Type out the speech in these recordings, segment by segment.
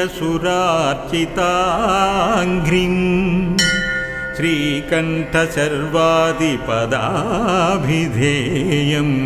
श्रीशात्मभूमुख्यसुरार्चिताङ्घ्रिम् श्रीकण्ठसर्वादिपदाभिधेयम्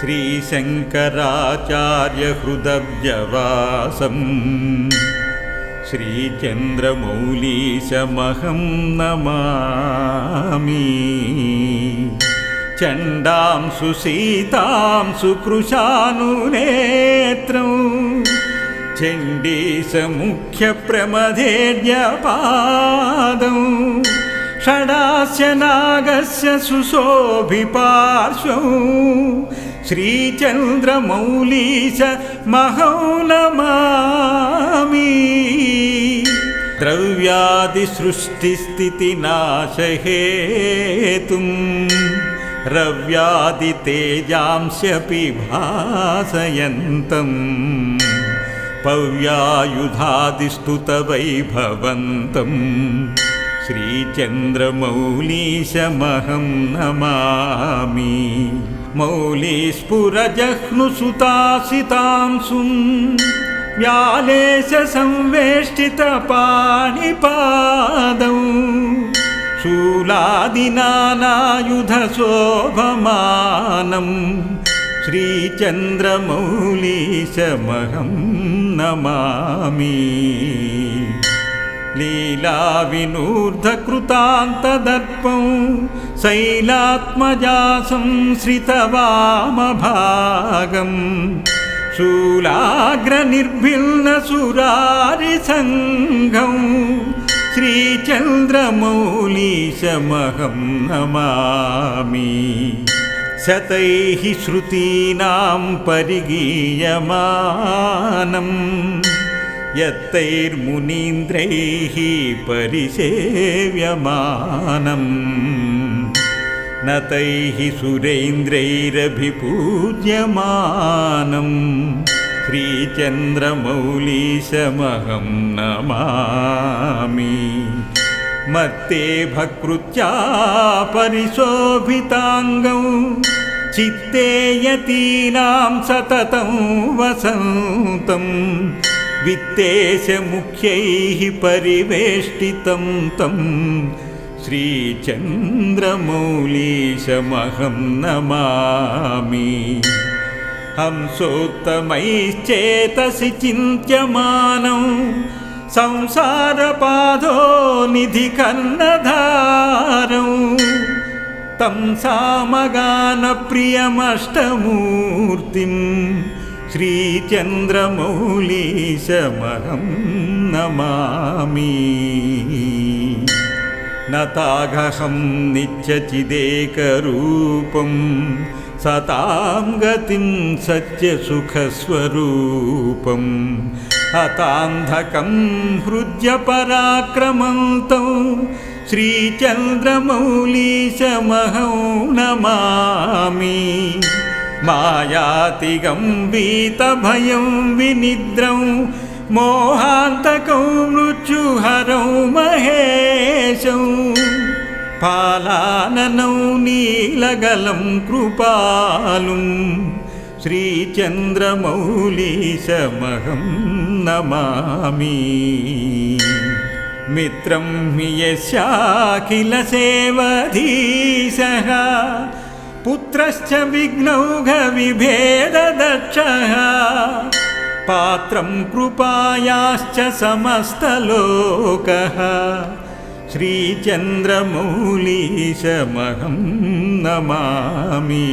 श्रीशङ्कराचार्यहृदव्यवासम् श्रीचन्द्रमौलीशमहं नमामि चण्डां सुसीतां सुकृशानुनेत्रं चण्डीसमुख्यप्रमथेर्यपादौ षडास्य नागस्य सुशोभिपार्श्वौ श्रीचन्द्रमौलीश महौ नमामि द्रव्यादिसृष्टिस्थितिनाशहेतुम् रव्यादितेजांस्यपि भासयन्तम् पव्यायुधादिस्तुतवैभवन्तम्। श्रीचन्द्रमौलीशमहं नमामि। मौलीस्फुरजह्नुसुतासितांसुं व्यालेशसंवेष्टितपाणिपादौ। शूलादिनानायुधशोभमानं श्रीचन्द्रमौलीशमहं नमामि। लीलाविनूर्धकृतान्तदर्पं शैलात्मजा संश्रितवामभागम् शूलाग्रनिर्भिन्नसुरारिसङ्घं श्रीचन्द्रमौलीशमहं नमामि शतैः श्रुतीनां परिगीयमानम् यत्तैर्मुनीन्द्रैः परिसेव्यमानम् न तैः सुरेन्द्रैरभिपूज्यमानं श्रीचन्द्रमौलीशमहं नमामि मत्ते भकृत्या परिशोभिताङ्गौ चित्ते यतीनां सततं वसन्तम् वित्तेशमुख्यैः परिवेष्टितं तं। श्रीचन्द्रमौलीशमहं नमामि। हंसोत्तमैश्चेतसि चिन्त्यमानौ संसारपादो निधिकर्णधारौ तं सामगानप्रियमष्टमूर्तिम् श्रीचन्द्रमौलीशमहं नमामि। नताघहं नित्यचिदेकरूपं सतां गतिं सत्यसुखस्वरूपं हतान्धकं हृद्यपराक्रमन्तौ श्रीचन्द्रमौलीशमहं नमामि मायातिगं वीतभयं विनिद्रं मोहान्तकौ मृत्युहरौ महेशौ पालाननौ नीलगलं कृपालुं श्रीचन्द्रमौलीशमहं नमामि। मित्रं हि यस्याखिलसेवधीशः पुत्रश्च विघ्नौघविभेददक्षः पात्रं कृपायाश्च समस्तलोकः। श्रीचन्द्रमौलीशमहं नमामि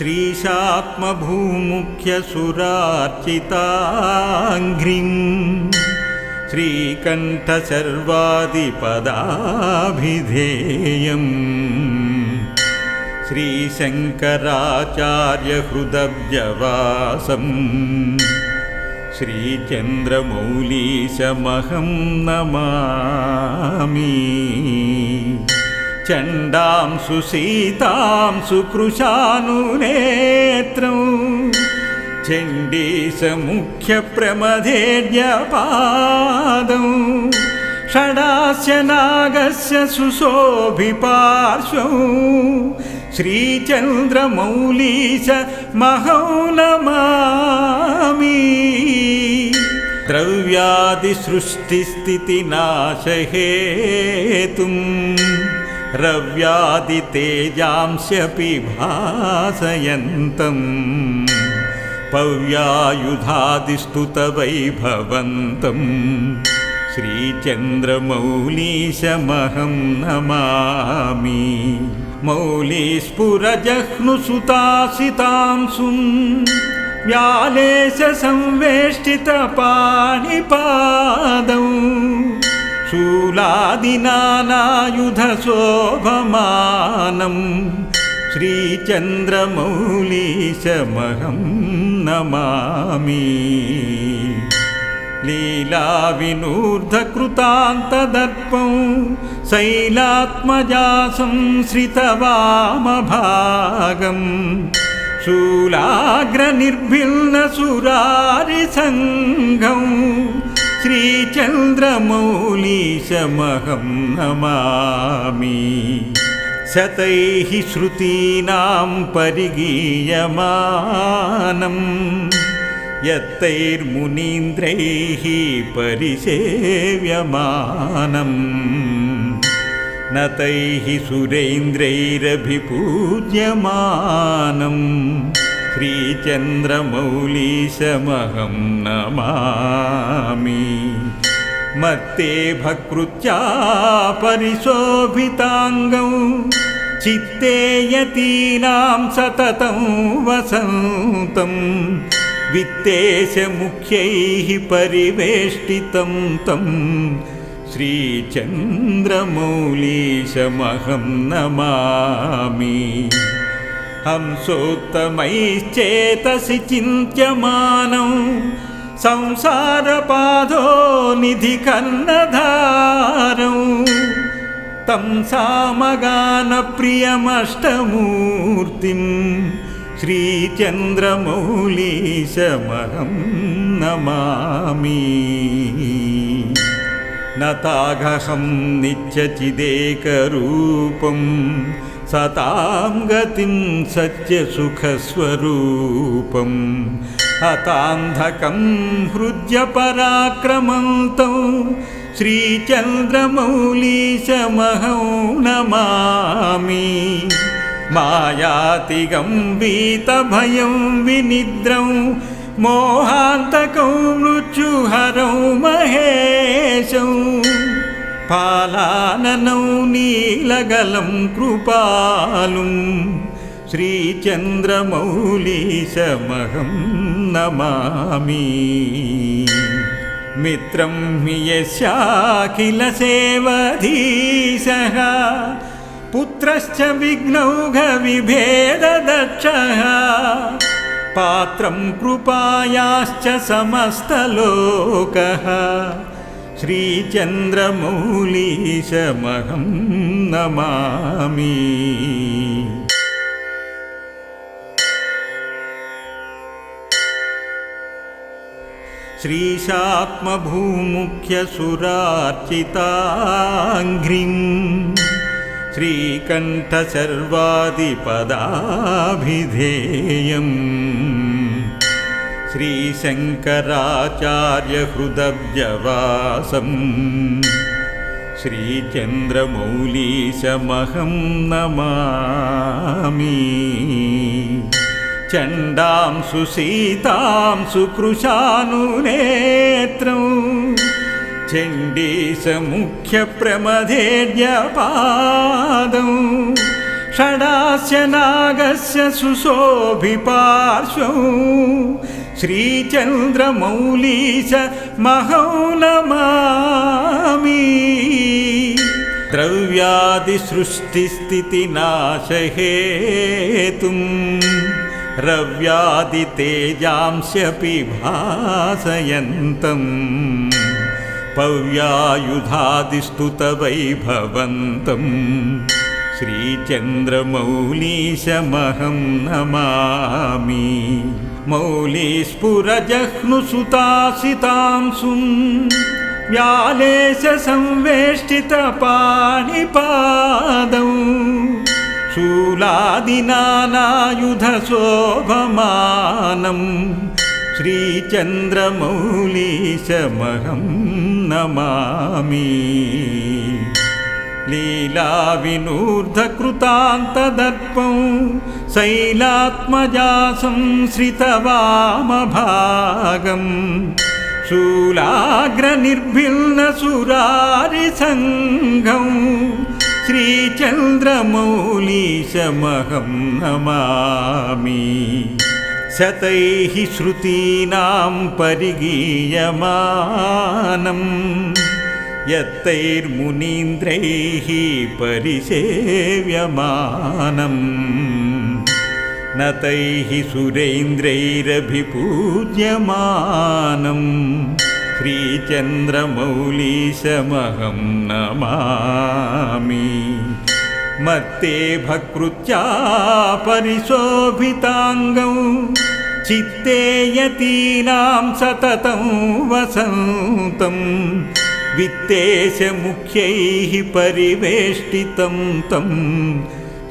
श्रीशात्मभूमुख्यसुरार्चिताङ्घ्रिम् श्रीकण्ठसर्वादिपदाभिधेयम् श्रीशङ्कराचार्यहृदव्यवासम् श्रीचन्द्रमौलीशमहं नमामि चण्डां सुसीतां सुकृशानुनेत्रम् चण्डीसमुख्यप्रमथेर्यपादौ षडास्य नागस्य सुशोभिपार्श्वौ श्रीचन्द्रमौलीश महौ नमामि द्रव्यादिसृष्टिस्थितिनाशहेतुम् रव्यादितेजांस्यपि भासयन्तम्। पव्यायुधादिस्तुतवैभवन्तम्। श्रीचन्द्रमौलीशमहं नमामि। मौलीस्फुरजह्नुसुतासितांसुम्। व्यालेशसंवेष्टितपाणिपादौ शूलादिनानायुधशोभमानम् श्रीचन्द्रमौलीशमहं नमामि। लीलाविनूर्धकृतान्तदर्पं शैलात्मजा संश्रितवामभागम् शूलाग्रनिर्भिन्नसुरारिसङ्घं श्रीचन्द्रमौलीशमहं नमामि। शतैः श्रुतीनां परिगीयमानम् यत्तैर्मुनीन्द्रैः परिसेव्यमानम् न तैः सुरेन्द्रैरभिपूज्यमानम् श्रीचन्द्रमौलीशमहं नमामि। मत्ते भकृत्या परिशोभिताङ्गौ चित्ते यतीनां सततं वसन्तम् वित्तेशमुख्यैः परिवेष्टितं तं। श्रीचन्द्रमौलीशमहं नमामि हंसोत्तमैश्चेतसि चिन्त्यमानौ। संसारपादो निधिकर्णधारौ। तं सामगानप्रियमष्टमूर्तिम् श्रीचन्द्रमौलीशमहं नमामि। न ताघहं नित्यचिदेकरूपं सतां गतिं सत्यसुखस्वरूपम्। हतान्धकं हृद्यपराक्रमन्तौ श्रीचन्द्रमौलीशमहं नमामि मायातिगं वीतभयं विनिद्रं। मोहान्तकौ मृत्युहरौ महेशौ पालाननौ नीलगलं कृपालुं श्रीचन्द्रमौलीशमहं नमामि। मित्रं हि यस्याखिलसेवधीशः पुत्रश्च विघ्नौघविभेददक्षः पात्रं कृपायाश्च समस्तलोकः श्रीचन्द्रमौलीशमहं नमामि। श्रीशात्मभूमुख्यसुरार्चिताङ्घ्रिम् श्रीकण्ठसर्वादिपदाभिधेयम् श्रीशङ्कराचार्यहृदव्यवासम् श्रीचन्द्रमौलीशमहं नमामि। चण्डां सुसीतां सुकृशानुनेत्रं चण्डीसमुख्यप्रमथेर्यपादौ षडास्य नागस्य सुशोभिपार्श्वौ श्रीचन्द्रमौलीश महौ नमामि द्रव्यादिसृष्टिस्थितिनाशहेतुम् रव्यादितेजांस्यपि भासयन्तम् पव्यायुधादिस्तुतवैभवन्तम्। श्रीचन्द्रमौलीशमहं नमामि मौलीस्फुरजह्नुसुतासितांसुम् व्यालेश संवेष्टितपाणिपादौ शूलादिनानायुधशोभमानं श्रीचन्द्रमौलीशमहं नमामि लीलाविनूर्धकृतान्तदर्पं शैलात्मजा संश्रितवामभागम् शूलाग्रनिर्भिन्नसुरारिसङ्घं श्रीचन्द्रमौलीशमहं नमामि। शतैः श्रुतीनां परिगीयमानम् यत्तैर्मुनीन्द्रैः परिसेव्यमानम्। न तैः सुरेन्द्रैरभिपूज्यमानं श्रीचन्द्रमौलीशमहं नमामि। मत्ते भकृत्या परिशोभिताङ्गौ चित्ते यतीनां सततं वसन्तं वित्तेशमुख्यैः परिवेष्टितं तम्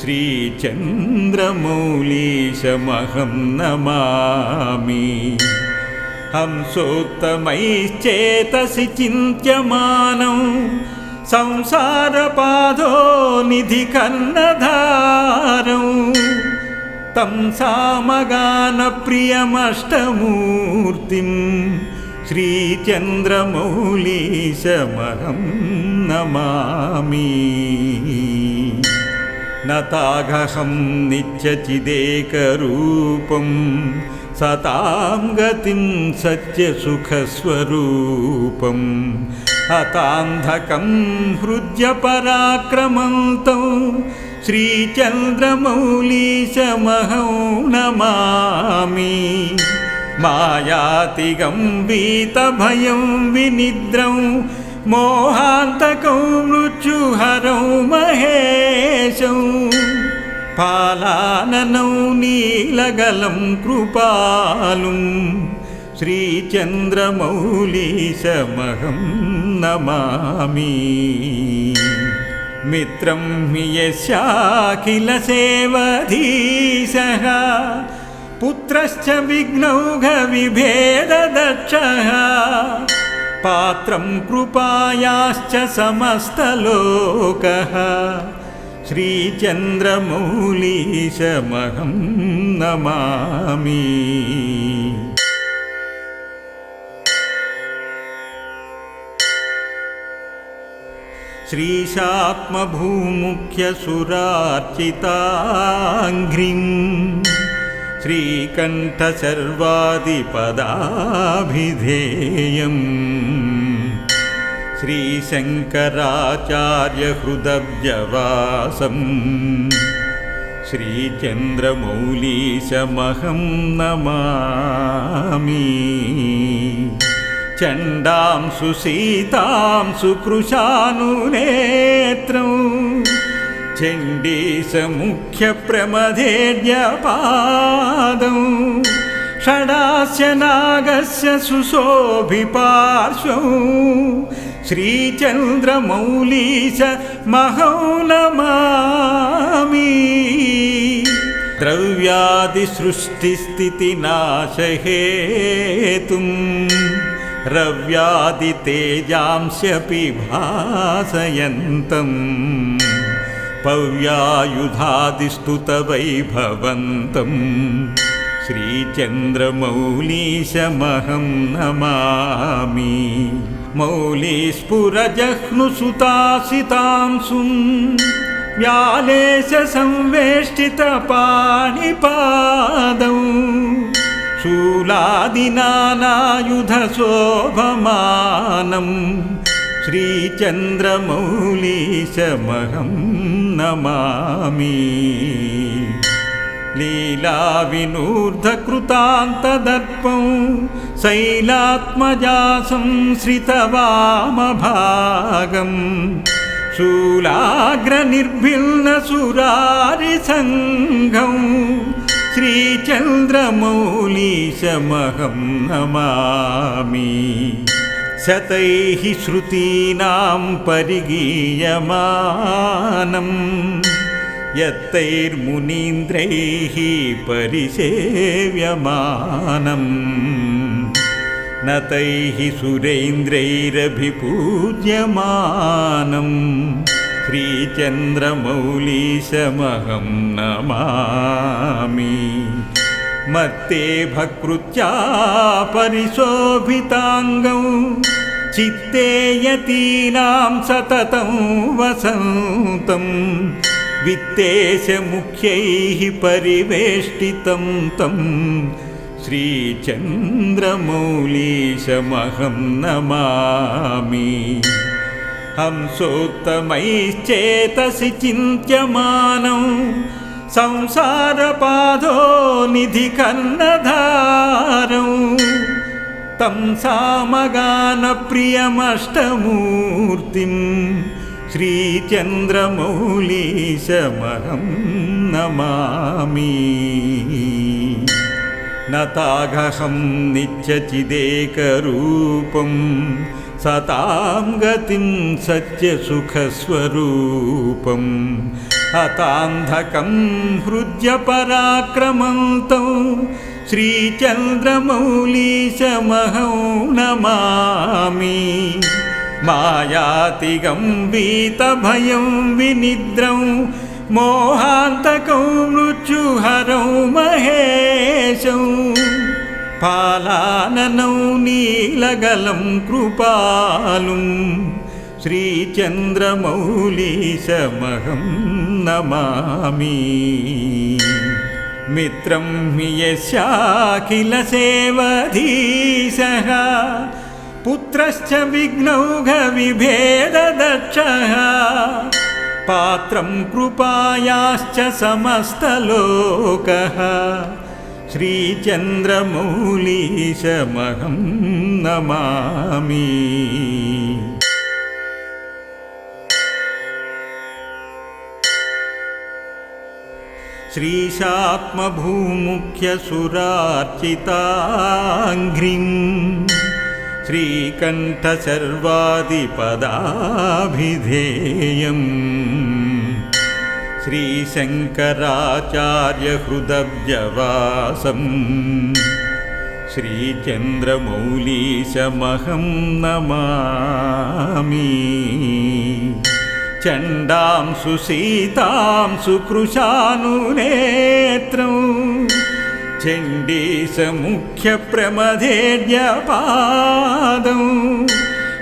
श्रीचन्द्रमौलीशमहं नमामि। हंसोत्तमैश्चेतसि चिन्त्यमानौ संसारपादो निधिकर्णधारौ। तं सामगानप्रियमष्टमूर्तिं श्रीचन्द्रमौलीशमहं नमामि। नताघहं नित्यचिदेकरूपं सतां गतिं सत्यसुखस्वरूपं। हतान्धकं हृद्यपराक्रमन्तौ श्रीचन्द्रमौलीशमहं नमामि मायातिगं वीतभयं विनिद्रं मोहान्तकौ मृत्युहरौ महेशौ पालाननौ नीलगलं कृपालुं श्रीचन्द्रमौलीशमहं नमामि मित्रं हि यस्याखिलसेवधीशः पुत्रश्च विघ्नौघविभेददक्षः पात्रं कृपायाश्च समस्तलोकः। श्रीचन्द्रमौलीशमहं नमामि। श्रीशात्मभूमुख्यसुरार्चिताङ्घ्रिम् श्रीकण्ठसर्वादिपदाभिधेयम् श्रीशङ्कराचार्यहृदव्यवासम् श्रीचन्द्रमौलीशमहं नमामि चण्डां सुसीतां सुकृशानुनेत्रं चण्डीसमुख्यप्रमथेर्यपादौ षडास्य नागस्य सुशोभिपार्श्वौ श्रीचन्द्रमौलीश महौ नमामि द्रव्यादिसृष्टिस्थितिनाशहेतुम् रव्यादितेजांस्यपि भासयन्तम् पव्यायुधादिस्तुतवैभवन्तम् श्रीचन्द्रमौलीशमहं नमामि। मौलीस्फुरजह्नुसुतासितांसुं व्यालेशसंवेष्टितपाणिपादौ शूलादिनानायुधशोभमानं श्रीचन्द्रमौलीशमहं नमामि। लीलाविनूर्धकृतान्तदर्पं शैलात्मजा संश्रितवामभागम् शूलाग्रनिर्भिन्नसुरारिसङ्घं श्रीचन्द्रमौलीशमहं नमामि शतैः श्रुतीनां परिगीयमानं यत्तैर्मुनीन्द्रैः परिसेव्यमानम् न तैः सुरेन्द्रैरभिपूज्यमानं श्रीचन्द्रमौलीशमहं नमामि मत्ते भकृत्या परिशोभिताङ्गौ चित्ते यतीनां सततं वसन्तं वित्तेशमुख्यैः परिवेष्टितं तं श्रीचन्द्रमौलीशमहं नमामि। हंसोत्तमैश्चेतसि चिन्त्यमानौ संसारपादो निधिकर्णधारौ तं सामगानप्रियमष्टमूर्तिं श्रीचन्द्रमौलीशमहं नमामि। नताघहं नित्यचिदेकरूपं सतां गतिं सत्यसुखस्वरूपम् हतान्धकं हृद्यपराक्रमन्तौ श्रीचन्द्रमौलीशमहौ नमामि मायातिगं वीतभयं विनिद्रौ मोहान्तकौ मृत्युहरौ महेशौ पालाननौ नीलगलं कृपालुम् श्रीचन्द्रमौलीशमहं नमामि। मित्रं हि यस्याखिलसेवधीशः पुत्रश्च विघ्नौघविभेददक्षः पात्रं कृपायाश्च समस्तलोकः। श्रीचन्द्रमौलीशमहं नमामि श्रीशात्मभूमुख्यसुरार्चिताङ्घ्रिं श्रीकण्ठसर्वादिपदाभिधेयम् श्रीशङ्कराचार्यहृदव्यवासम् श्रीचन्द्रमौलीशमहं नमामि चण्डां सुसीतां सुकृशानुनेत्रौ। चण्डीसमुख्यप्रमथेर्यपादौ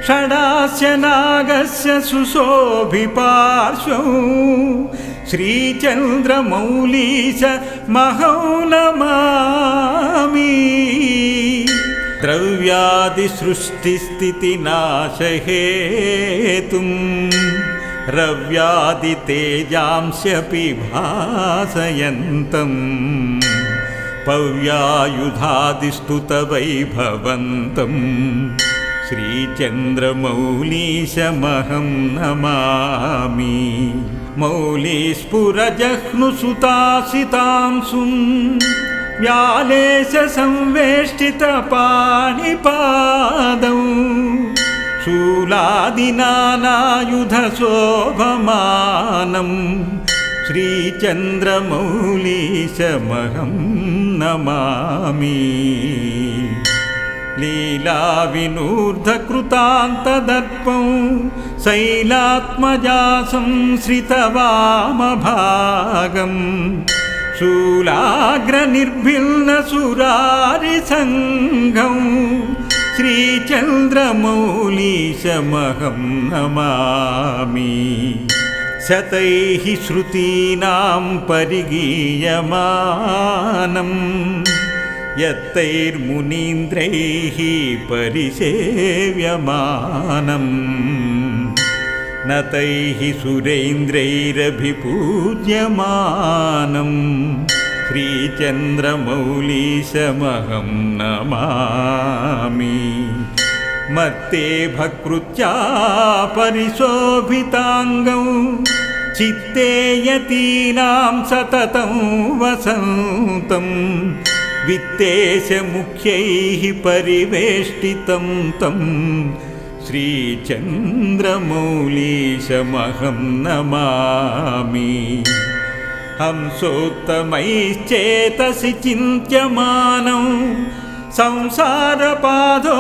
षडास्य नागस्य सुशोभिपार्श्वौ। श्रीचन्द्रमौलीश महौ नमामि द्रव्यादिसृष्टिस्थितिनाशहेतुम् रव्यादितेजांस्यपि भासयन्तम्। पव्यायुधादिस्तुतवैभवन्तम्। श्रीचन्द्रमौलीशमहं नमामि। मौलीस्फुरजह्नुसुतासितांसुं व्यालेशसंवेष्टितपाणिपादौ शूलादिनानायुधशोभमानं श्रीचन्द्रमौलीशमहं नमामि। लीलाविनूर्धकृतान्तदर्पौ शैलात्मजा संश्रितवामभागम् शूलाग्रनिर्भिन्नसुरारिसङ्घौ श्रीचन्द्रमौलीशमहं नमामि शतैः श्रुतीनां परिगीयमानम्। यत्तैर्मुनीन्द्रैः परिसेव्यमानम्। न तैः सुरेन्द्रैरभिपूज्यमानं श्रीचन्द्रमौलीशमहं नमामि। मत्ते भकृत्या परिशोभिताङ्गौ चित्ते यतीनां सततं वसन्तम् वित्तेशमुख्यैः परिवेष्टितं तं। श्रीचन्द्रमौलीशमहं नमामि हंसोत्तमैश्चेतसि चिन्त्यमानं। संसारपादो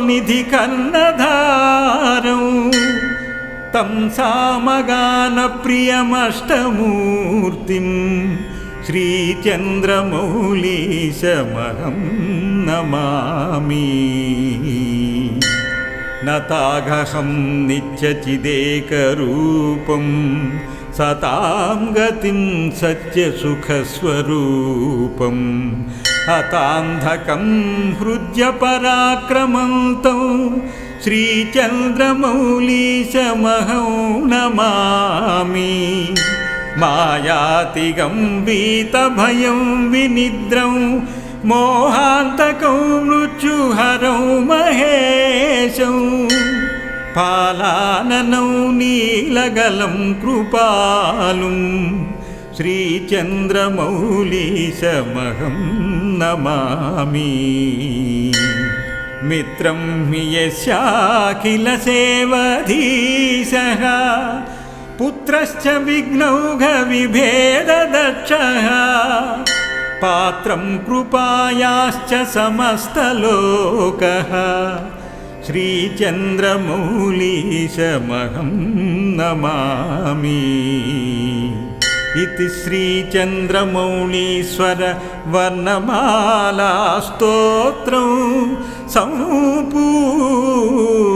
निधिकर्णधारौ। तं सामगानप्रियमष्टमूर्तिं श्रीचन्द्रमौलीशमहं नमामि नताघहं नित्यचिदेकरूपं सतां गतिं सत्यसुखस्वरूपं। हतान्धकं हृद्यपराक्रमन्तौ श्रीचन्द्रमौलीशमहं नमामि। मायातिगं वीतभयं विनिद्रं मोहान्तकं मृत्युहरौ महेशौ। पालाननौ नीलगलं कृपालुं। श्रीचन्द्रमौलीशमहं नमामि। मित्रं हि यस्याखिलसेवधीशः। पुत्रश्च विघ्नौघविभेददक्षः पात्रं कृपायाश्च समस्तलोकः। श्रीचन्द्रमौलीशमहं नमामि। इति श्रीचन्द्रमौळीश्वर वर्णमालास्तोत्रं सम्पूर्णम्